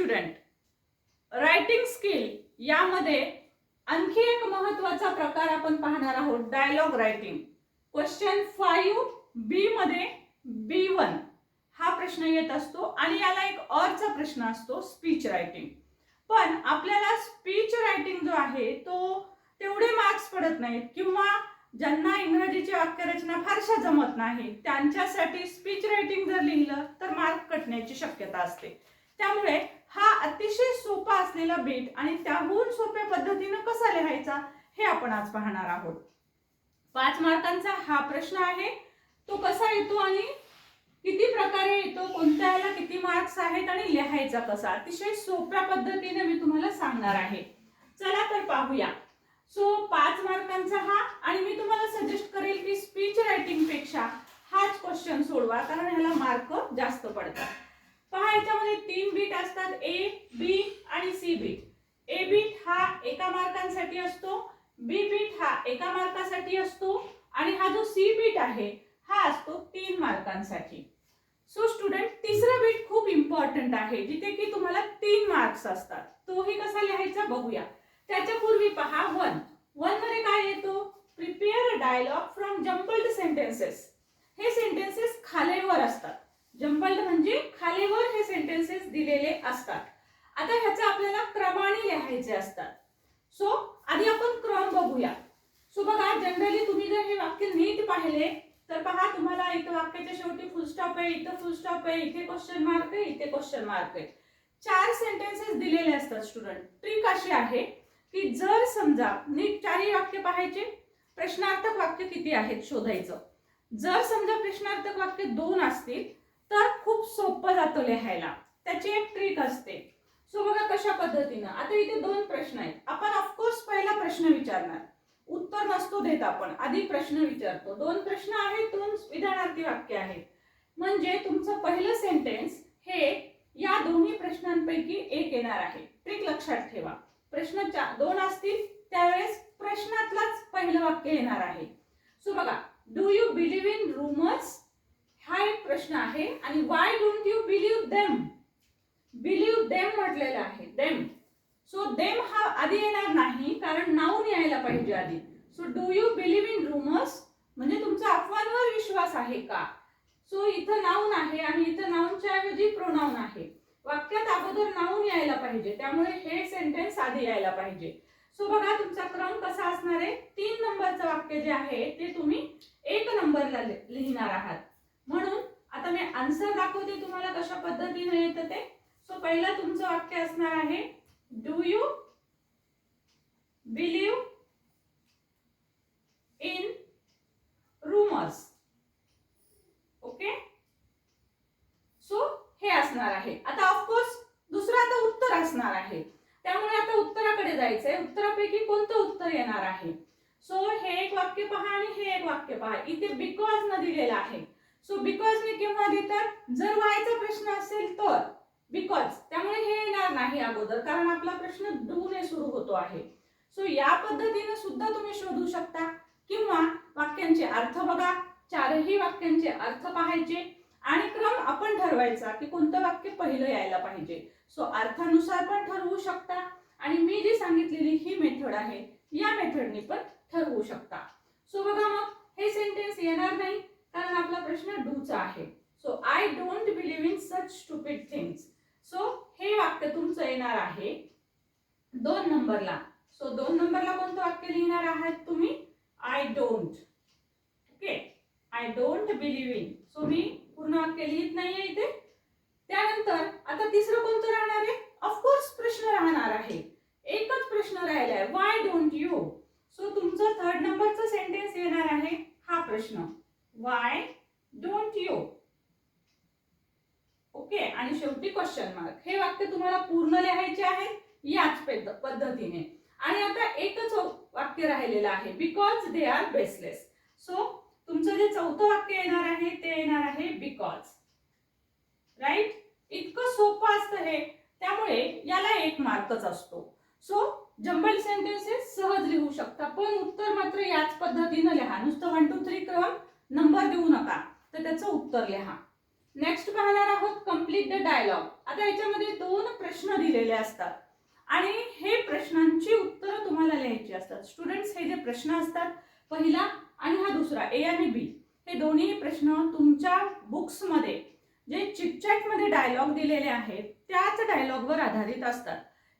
Student writing skill यामध्ये आणखी एक महत्त्वाचा प्रकार आपण पाहणार आहोत dialogue writing question five B मध्ये बी वन हा प्रश्न येत असतो आणि याला एक ऑरचा प्रश्न असतो स्पीच रायटिंग पण आपल्याला स्पीच रायटिंग जो आहे तो तेवढे मार्क्स पडत नाहीत किंवा ज्यांना इंग्रजीची वाक्यरचना फारशा जमत नाही त्यांच्यासाठी स्पीच रायटिंग जर लिहिलं तर मार्क कटण्याची शक्यता असते. त्यामुळे हा अतिशय सोपा असलेला बीट आणि त्याहून सोप्या पद्धतीनं कसा लिहायचा हे आपण आज पाहणार आहोत. पाच मार्कांचा हा प्रश्न आहे. तो कसा येतो आणि किती प्रकारे येतो कोणत्या याला किती मार्क्स आहेत आणि लिहायचा कसा? अतिशय सोप्या पद्धतीने मी तुम्हाला सांगणार आहे. चला तर पाहूया. सो पाच मार्कांचा हा आणि मी तुम्हाला सजेस्ट करेल की स्पीच रायटिंगपेक्षा हाच क्वेश्चन सोडवा कारण ह्याला मार्क जास्त पडतात. पहा याच्यामध्ये तीन बीट असतात ए बी आणि सी बीट ए बीट हा एका मार्कांसाठी असतो बी बीट हा एका मार्कासाठी असतो आणि हा जो सी बीट आहे हा असतो तीन मार्कांसाठी. सो स्टुडंट तिसरं बीट खूप इम्पॉर्टंट आहे जिथे की तुम्हाला तीन मार्क्स असतात. तोही कसा लिहायचा बघूया. त्याच्या पूर्वी पहा वन वनमध्ये काय येतो? Prepare dialogue from jumbled sentences हे सेंटेन्सेस खालीवर असतात. जम्बल्ड म्हणजे खालीवर हे सेंटेन्सेस दिलेले असतात. आता ह्याचं आपल्याला क्रमाने लिहायचे असतात. सो आधी आपण क्रम बघूया. सो बघा जनरली तुम्ही जर हे वाक्य नीट पाहिले तर पहा तुम्हाला इथं वाक्याच्या शेवटी फुलस्टॉप आहे इथं फुलस्टॉप आहे इथे क्वेश्चन मार्क आहे इथे क्वेश्चन मार्क आहे. चार सेंटेन्सेस दिलेले असतात स्टुडंट ट्रिक अशी आहे की जर समजा नीट चारही वाक्य पाहायचे प्रश्नार्थक वाक्य किती आहेत शोधायचं. जर समजा प्रश्नार्थक वाक्य दोन असतील तर खूप सोपं जातं लिहायला. त्याची एक ट्रिक असते. सो बघा कशा पद्धतीनं. आता इथे दोन प्रश्न आहेत. आपण ऑफकोर्स पहिला प्रश्न विचारणार. उत्तर नसतो देत आपण. आधी प्रश्न विचारतो. दोन प्रश्न आहेत दोन विधानार्थी वाक्य आहेत. म्हणजे तुमचं पहिलं सेंटेन्स हे या दोन्ही प्रश्नांपैकी एक येणार आहे. ट्रिक लक्षात ठेवा. प्रश्न दोन असतील त्यावेळेस प्रश्नातलाच पहिलं वाक्य येणार आहे. सो बघा. Do you believe in rumours हा एक प्रश्न आहे आणि why don't you believe them believe them म्हटलेलं आहे. देम सो देम हा आधी येणार नाही कारण नाऊन यायला पाहिजे आधी. So do you believe in rumours म्हणजे तुमचा अफवांवर विश्वास आहे का? सो इथं नाऊन आहे आणि इथं नाऊनच्या ऐवजी प्रोनाऊन आहे. वाक्यात अगोदर नाऊन यायला पाहिजे त्यामुळे हे सेंटेन्स आधी यायला पाहिजे. सो बघा तुमचा क्रम कसा असणार आहे. तीन नंबरचं वाक्य जे आहे ते तुम्ही एक नंबरला लिहिणार आहात. म्हणून आता मी आन्सर दाखवते तुम्हाला कशा पद्धतीने येतं ते. सो पहिलं तुमचं वाक्य असणार आहे do you believe in rumours okay so हे असणार आहे. आता ऑफकोर्स दुसरं आता उत्तर असणार आहे. त्यामुळे आता उत्तराकडे जायचंय. उत्तरापैकी कोणतं उत्तर येणार आहे? सो हे एक वाक्य पहा आणि हे एक वाक्य पहा. इथे बिकॉज न दिलेलं आहे. सो बिकॉज मी केव्हा देतात? जर व्हायचा प्रश्न असेल तर. बिकॉज त्यामुळे हे येणार नाही अगोदर कारण आपला प्रश्न डू ने सुरू होतो आहे. सो या पद्धतीने सुद्धा तुम्ही शोधू शकता. किंवा वाक्यांचे अर्थ बघा. चारही वाक्यांचे अर्थ पाहायचे. आणि क्रम आपण ठरवायचा की कोणतं वाक्य पहिलं यायला पाहिजे. सो अर्थानुसार पण ठरवू शकता. आणि मी जी सांगितलेली ही मेथड आहे या मेथडनी पण ठरवू शकता. सो बघा मग हे सेंटेन्स येणार नाही कारण आपला प्रश्न डूचा आहे. So I don't believe in such stupid things so हे वाक्य तुमचं येणार आहे दोन नंबरला. सो दोन नंबरला कोणतं वाक्य लिहिणार आहात तुम्ही? I don't okay I don't believe in so मी पूर्ण वाक्य लिहित नाहीये इथे. त्यानंतर आता तिसरं कोणतं राहणार आहे? ऑफकोर्स प्रश्न राहणार आहे. एकच प्रश्न राहिलाय. वाय डोंट यू सो तुमचं थर्ड नंबरचं सेंटेन्स येणार आहे हा प्रश्न. वाय डोंट यू ओके आणि शेवटी क्वेश्चन मार्क हे वाक्य तुम्हाला पूर्ण लिहायचे आहे याच पद्धतीने. आणि आता एकच वाक्य राहिलेलं आहे. Because they are baseless so तुमचं जे चौथं वाक्य येणार आहे ते येणार आहे बिकॉज राईट इतकं सोपं असतं हे. त्यामुळे याला एक मार्कच असतो. सो जंबल सेंटेन्सेस सहज लिहू शकता. पण उत्तर मात्र याच पद्धतीनं लिहा. नुसतं वन टू थ्री क्रम नंबर देऊ नका. तर त्याचं उत्तर लिहा. नेक्स्ट पाहणार आहोत कंप्लीट द डायलॉग आता याच्यामध्ये दोन प्रश्न दिलेले असतात. आणि हे प्रश्नांची उत्तरं तुम्हाला लिहायची असतात. स्टुडंट्स हे जे प्रश्न असतात पहिला आणि हा दुसरा ए आणि बी हे दोन्ही प्रश्न तुमच्या बुक्समध्ये जे चिटचॅटमध्ये डायलॉग दिलेले आहेत त्याच डायलॉगवर आधारित असतात.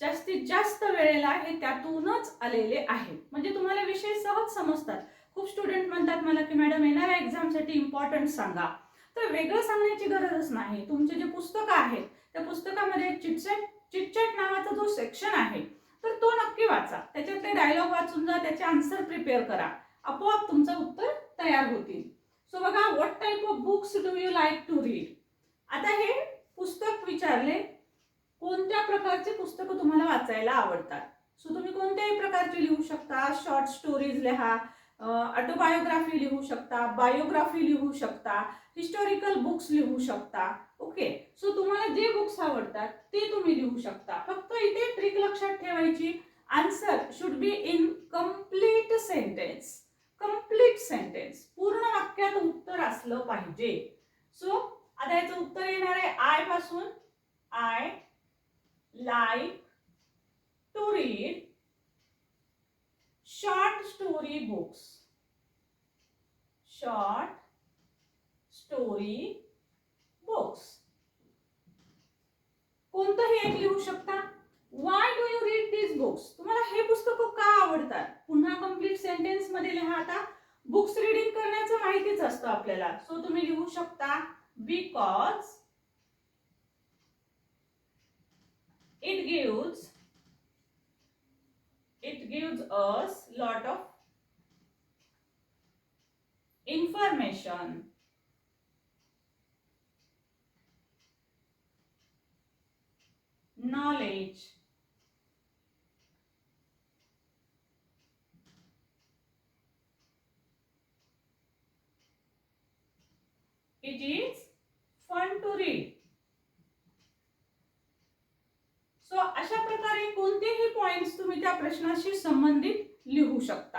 जास्तीत जास्त वेळेला हे त्यातूनच आलेले आहेत. म्हणजे तुम्हाला विषय सहज समजतात. खूप स्टुडंट म्हणतात मला की मॅडम येणाऱ्या एक्झामसाठी इम्पॉर्टंट सांगा. तर वेगळं सांगण्याची गरजच नाही. तुमचे जे पुस्तकं आहेत त्या पुस्तकामध्ये चिटचॅट चिटचॅट नावाचा जो सेक्शन आहे तर तो नक्की वाचा. त्याच्यातले डायलॉग वाचून जा त्याचे आन्सर प्रिपेअर करा. आपोआप तुमचं उत्तर तयार होतील. सो बघा what type of books do you like to read आता हे पुस्तक विचारले कोणत्या प्रकारचे पुस्तकं तुम्हाला वाचायला आवडतात? सो तुम्ही कोणत्याही प्रकारचे लिहू शकता. शॉर्ट स्टोरीज लिहा ऑटोबायोग्राफी लिहू शकता बायोग्राफी लिहू शकता हिस्टॉरिकल बुक्स लिहू शकता. ओके सो तुम्हाला जे बुक्स आवडतात ते तुम्ही लिहू शकता. फक्त इथे ट्रिक लक्षात ठेवायची. Answer should be in complete sentence complete sentence पूर्ण वाक्यात उत्तर असलं पाहिजे. सो आता याचं उत्तर येणार आहे आयपासून. I like to read short story books short story books कोणतंही एक लिहू शकता? Why do you read these books तुम्हाला हे पुस्तकं का आवडतात? पुन्हा कंप्लीट सेंटेन्समध्ये लिहा आता. बुक्स रीडिंग करण्याचं माहितीच असतं आपल्याला. सो तुम्ही लिहू शकता because it gives it gives us lot of information. Knowledge. It is fun to read त्या प्रश्नाशी संबंधित लिहू शकता.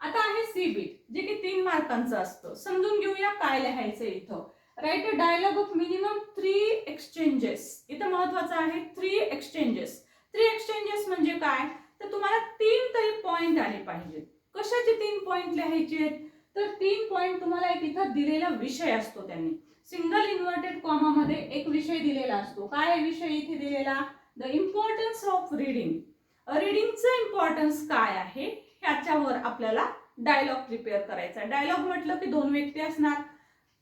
आता आहे सी बीट जे की तीन मार्कांचं असतं. समजून घेऊया काय लिहायचं इथं. Write a dialogue of minimum three exchanges इथं महत्वाचं आहे थ्री एक्सचेंजेस थ्री एक्सचेंजेस म्हणजे काय? तर तुम्हाला तीन तरी पॉइंट आले पाहिजेत. कशाचे तीन पॉइंट लिहायचे आहेत? तर तीन पॉइंट तुम्हाला एक इथं दिलेला विषय असतो त्यांनी. सिंगल इन्व्हर्टेड कॉमामध्ये एक विषय दिलेला असतो. काय विषय इथे दिलेला? द इम्पॉर्टन्स ऑफ रिडिंग रिडिंगचं इम्पॉर्टन्स काय आहे? ह्याच्यावर आपल्याला डायलॉग प्रिपेअर करायचा डायलॉग म्हटलं की दोन व्यक्ती असणार.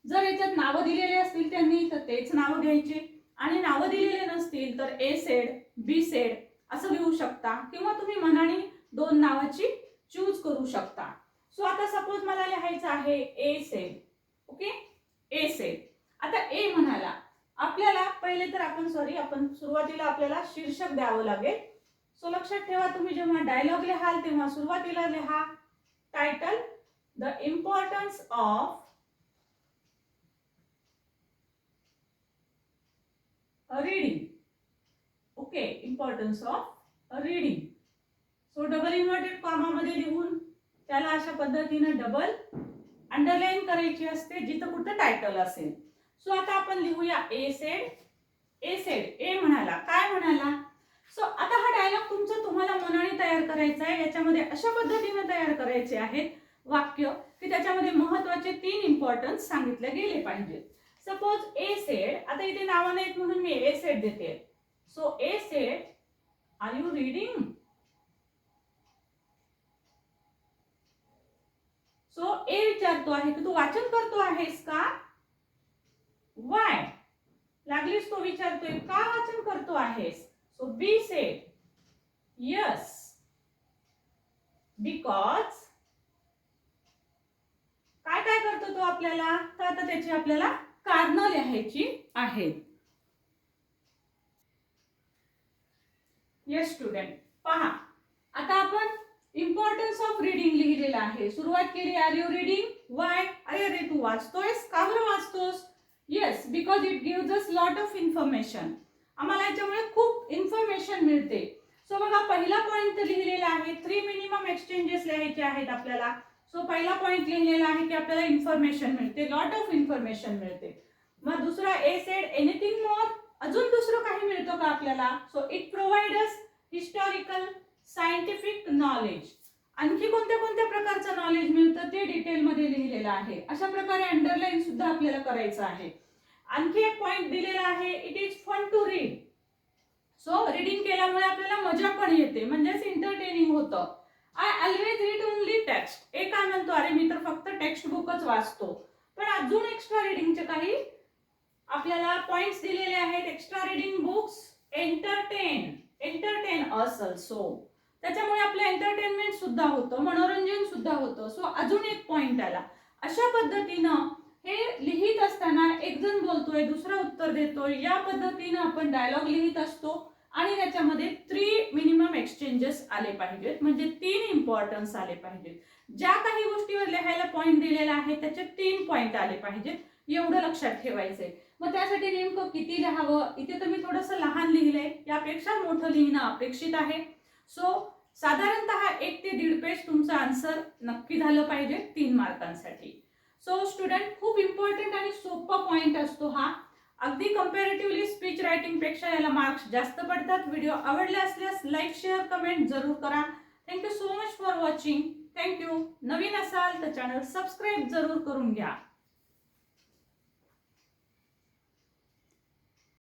जर याच्यात नावं दिलेले असतील त्यांनी तर तेच नावं घ्यायचे. आणि नावं दिलेले नसतील तर ए सेड बी सेड असं लिहू शकता. किंवा तुम्ही मनाने दोन नावाची चूज करू शकता. सो आता सपोज मला लिहायचं आहे A said okay A said आता ए म्हणाला आपल्याला पहिले तर आपण सॉरी आपण सुरुवातीला आपल्याला शीर्षक द्यावं लागेल. सो लक्षात ठेवा तुम्ही जेव्हा डायलॉग लिहाल तेव्हा सुरुवातीला लिहा. Title the importance of reading okay importance of reading so double inverted कॉमामध्ये लिहून त्याला अशा पद्धतीनं डबल अंडरलाईन करायची असते जिथं कुठं टायटल असेल. सो आता आपण लिहूया ए सेड ए सेड ए म्हणाला. काय म्हणाला? सो आता हा डायलॉग तुमचा तुम्हाला मनाने तयार करायचा आहे. याच्यामध्ये अशा पद्धतीने तयार करायचे आहेत वाक्य की त्याच्यामध्ये महत्त्वाचे तीन इम्पॉर्टन्स सांगितले गेले पाहिजेत. सपोज ए सेड आता इथे नावं नाहीत म्हणून मी ए सेड देते. So A said are you reading so A विचारतो आहे की तू वाचन करतो आहेस का? वाय लागलीच तो विचारतोय का वाचन करतो आहेस? So B said, yes because काय काय करतो तो आपल्याला? तर आता त्याची आपल्याला कारण लिहायची आहेत. येस स्टुडंट पहा. आता आपण इम्पॉर्टन्स ऑफ रिडिंग लिहिलेलं आहे. सुरुवात केली. आर यू रिडिंग वाय अरे अरे तू वाचतोयस? का बरं वाचतोस? Yes because it give us lot of information आम्हाला याच्यामुळे खूप इन्फॉर्मेशन मिळते. सो बघा पहिला पॉईंट लिहिलेला आहे थ्री मिनिमम एक्सचेंजेस लिहायचे आहेत आपल्याला. सो पहिला पॉईंट लिहिलेला आहे की आपल्याला इन्फॉर्मेशन मिळते लॉट ऑफ इन्फॉर्मेशन मिळते. मग दुसरा ए सेड एनिथिंग मोर आपल्याला? So it provides historical scientific knowledge आणखी कोणत्या कोणत्या प्रकारचं नॉलेज मिळतं ते डिटेलमध्ये लिहिलेलं आहे. अशा प्रकारे अंडरलाईन सुद्धा आपल्याला करायचं आहे. आणखी एक पॉइंट दिलेला आहे. It is fun to read so reading केल्यामुळे आपल्याला मजा पण येते. म्हणजेच एंटरटेनिंग होतं. I always read only text एक काय म्हणतो? अरे मी तर फक्त टेक्स्ट बुकच वाचतो. पण अजून एक्स्ट्रा रिडिंगचे काही आपल्याला पॉइंट्स दिलेले आहेत. Extra reading books entertain entertain us so त्याच्यामुळे आपलं एंटरटेनमेंट सुद्धा होतं. मनोरंजन सुद्धा होतं. सो अजून एक पॉइंट आला. अशा पद्धतीनं हे लिहित असताना एक जण बोलतोय दुसरा उत्तर देतोय. या पद्धतीनं आपण डायलॉग लिहित असतो आणि त्याच्यामध्ये थ्री मिनिमम एक्सचेंजेस आले पाहिजेत. म्हणजे तीन इम्पॉर्टन्स आले पाहिजेत. ज्या काही गोष्टीवर लिहायला पॉईंट दिलेला आहे त्याचे तीन पॉईंट आले पाहिजेत. एवढं लक्षात ठेवायचंय. मग त्यासाठी नेमकं किती लिहावं? इथे तर मी थोडंसं लहान लिहिलंय. यापेक्षा मोठं लिहिणं अपेक्षित आहे. सो साधारणतः एक ते दीड पेज तुमचं आन्सर नक्की झालं पाहिजे तीन मार्कांसाठी. सो स्टुडंट खूप इम्पॉर्टंट आणि सोपा पॉईंट असतो हा. अगदी कम्पॅरेटिव्हली स्पीच रायटिंगपेक्षा याला मार्क्स जास्त पडतात. व्हिडिओ आवडले असल्यास लाईक शेअर कमेंट जरूर करा. Thank you so much for watching thank you नवीन असाल तर चॅनल सबस्क्राईब जरूर करून घ्या.